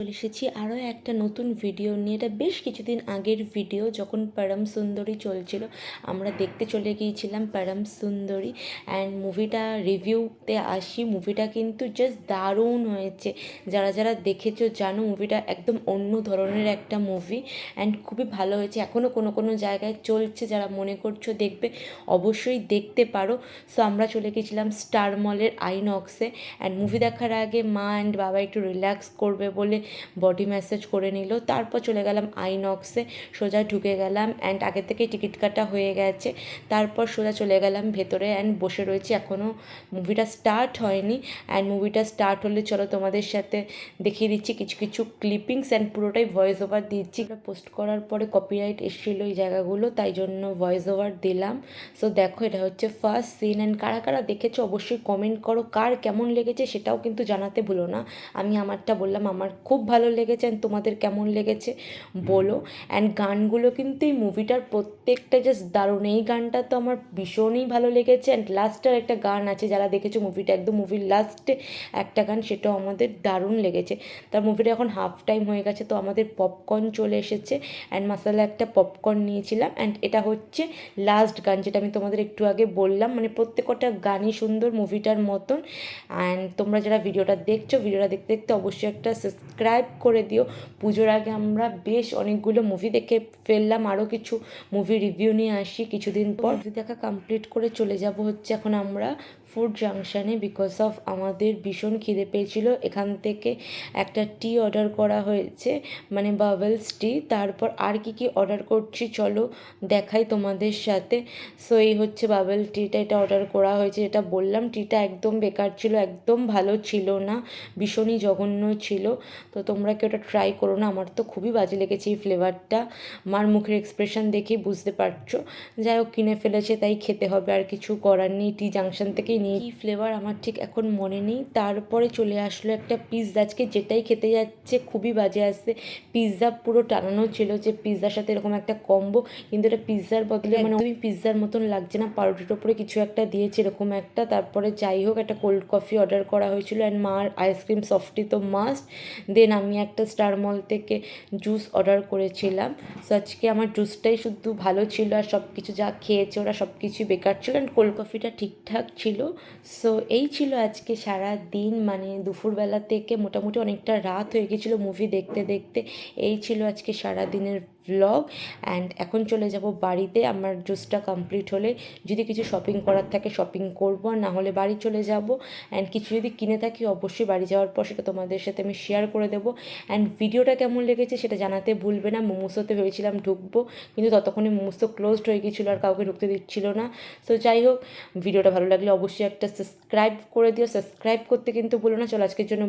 চলে এসেছি আরও একটা নতুন ভিডিও নিয়ে। এটা বেশ কিছুদিন আগের ভিডিও যখন পরম সুন্দরী চলছিল, আমরা দেখতে চলে গিয়েছিলাম পরম সুন্দরী। অ্যান্ড মুভিটা রিভিউতে আসি মুভিটা কিন্তু জাস্ট দারুণ হয়েছে। যারা যারা দেখেছ জানো মুভিটা একদম অন্য ধরনের একটা মুভি অ্যান্ড খুবই ভালো হয়েছে। এখনও কোনো কোনো জায়গায় চলছে, যারা মনে করছ দেখবে, অবশ্যই দেখতে পারো। সো আমরা চলে গিয়েছিলাম স্টার মলের আইনক্সে অ্যান্ড মুভি দেখার আগে মা অ্যান্ড বাবা একটু রিল্যাক্স করবে বলে বডি ম্যাসেজ করে নিল। তারপর চলে গেলাম আইনক্সে সোজা ঢুকে গেলাম অ্যান্ড আগে থেকেই টিকিট কাটা হয়ে গেছে। তারপর সোজা চলে গেলাম ভেতরে অ্যান্ড বসে রয়েছি এখনও মুভিটা স্টার্ট হয়নি অ্যান্ড মুভিটা স্টার্ট হলে চলো তোমাদের সাথে দেখিয়ে দিচ্ছি কিছু কিছু ক্লিপিংস অ্যান্ড পুরোটাই ভয়েস ওভার দিচ্ছি। পোস্ট করার পরে কপিরাইট এসেছিল এই জায়গাগুলো, তাই জন্য ভয়েস ওভার দিলাম। সো দেখো এটা হচ্ছে ফার্স্ট সিন অ্যান্ড কারা কারা দেখেছ অবশ্যই কমেন্ট করো। কার কেমন লেগেছে সেটাও কিন্তু জানাতে ভুলো না। আমি আমারটা বললাম, আমার খুব ভালো লেগেছে অ্যান্ড তোমাদের কেমন লেগেছে? বলো। অ্যান্ড গানগুলো কিন্তু এই মুভিটার প্রত্যেকটা জাস্ট দারুণ। এই গানটা তো আমার ভীষণই ভালো লেগেছে অ্যান্ড লাস্টের একটা গান আছে যারা দেখেছ মুভিটা একদম মুভির লাস্টে একটা গান সেটাও আমাদের দারুণ লেগেছে। তার মুভিটা এখন হাফ টাইম হয়ে গেছে তো আমাদের পপকর্ন চলে এসেছে অ্যান্ড মশালা একটা পপকর্ন নিয়েছিলাম অ্যান্ড এটা হচ্ছে লাস্ট গান যেটা আমি তোমাদের একটু আগে বললাম। মানে প্রত্যেকটা গানই সুন্দর মুভিটার মতন। অ্যান্ড তোমরা যারা ভিডিওটা দেখছ ভিডিওটা দেখতে দেখতে অবশ্যই একটা সাবস্ক্রাইব করে দিও। পুজোর আগে আমরা বেশ অনেকগুলো মুভি দেখে ফেললাম। আরও কিছু মুভি রিভিউ নিয়ে আসি। কিছুদিন পর মুভি দেখা কমপ্লিট করে চলে যাব হচ্ছে এখন আমরা ফুড জাংশনে বিকজ অফ আমাদের ভীষণ খিদে পেয়েছিল। এখান থেকে একটা টি অর্ডার করা হয়েছে মানে বাবলস টি তারপর আর কি কি অর্ডার করছি চলো দেখাই তোমাদের সাথে। সো এই হচ্ছে বাবল টিটা এটা অর্ডার করা হয়েছে। এটা বললাম টিটা একদম বেকার ছিল, একদম ভালো ছিল না, ভীষণই জঘন্য ছিল। তো তোমরা কি ওটা ট্রাই করো না? আমার তো খুবই বাজে লেগেছে এই ফ্লেভারটা মার মুখের এক্সপ্রেশন দেখেই বুঝতে পারছ। যাই হোক, কিনে ফেলেছে, তাই খেতে হবে, আর কিছু করার নেই। টি জাংশন থেকেই নিই। কী ফ্লেভার আমার ঠিক এখন মনে নেই। তারপরে চলে আসলো একটা পিৎজা আজকে যেটাই খেতে যাচ্ছে খুবই বাজে আসছে পিৎজা পুরো টানানো ছিল যে পিৎজার সাথে এরকম একটা কম্বো কিন্তু এটা পিৎজার বদলে মানে ওই পিৎজার মতন লাগছে না। পাউরুটির ওপরে কিছু একটা দিয়েছে এরকম একটা। তারপরে যাই হোক একটা কোল্ড কফি অর্ডার করা হয়েছিল অ্যান্ড মার আইসক্রিম সফটি তো মাস্ট দেন আমি একটা স্টার মল থেকে জুস অর্ডার করেছিলাম। সো আজকে আমার জুসটাই শুধু ভালো ছিল আর সব কিছু যা খেয়েছে ওরা সব কিছুই বেকার ছিল। অ্যান্ড কোল্ড কফিটা ঠিকঠাক ছিল। সো এই ছিল আজকে সারা দিন মানে দুপুরবেলা থেকে মোটামুটি অনেকটা রাত হয়ে গেছিল মুভি দেখতে দেখতে। এই ছিল আজকে সারা দিনের ভ্লগ অ্যান্ড এখন চলে যাব বাড়িতে। আমার জুসটা কমপ্লিট হলে যদি কিছু শপিং করার থাকে শপিং করব, আর না হলে বাড়ি চলে যাব। অ্যান্ড কিছু যদি কিনে থাকি, অবশ্যই বাড়ি যাওয়ার পর সেটা তোমাদের সাথে আমি শেয়ার করে দেবো। অ্যান্ড ভিডিওটা কেমন লেগেছে সেটা জানাতে ভুলবে না। মোমোসোতে ভেবেছিলাম ঢুকবো, কিন্তু ততক্ষণে মোমোসো ক্লোজড হয়ে গিয়েছিল আর কাউকে ঢুকতে দিচ্ছিল না। সো যাই হোক ভিডিওটা ভালো লাগলে অবশ্যই একটা সাবস্ক্রাইব করে দিও। সাবস্ক্রাইব করতে কিন্তু বলো না। চলো আজকের জন্য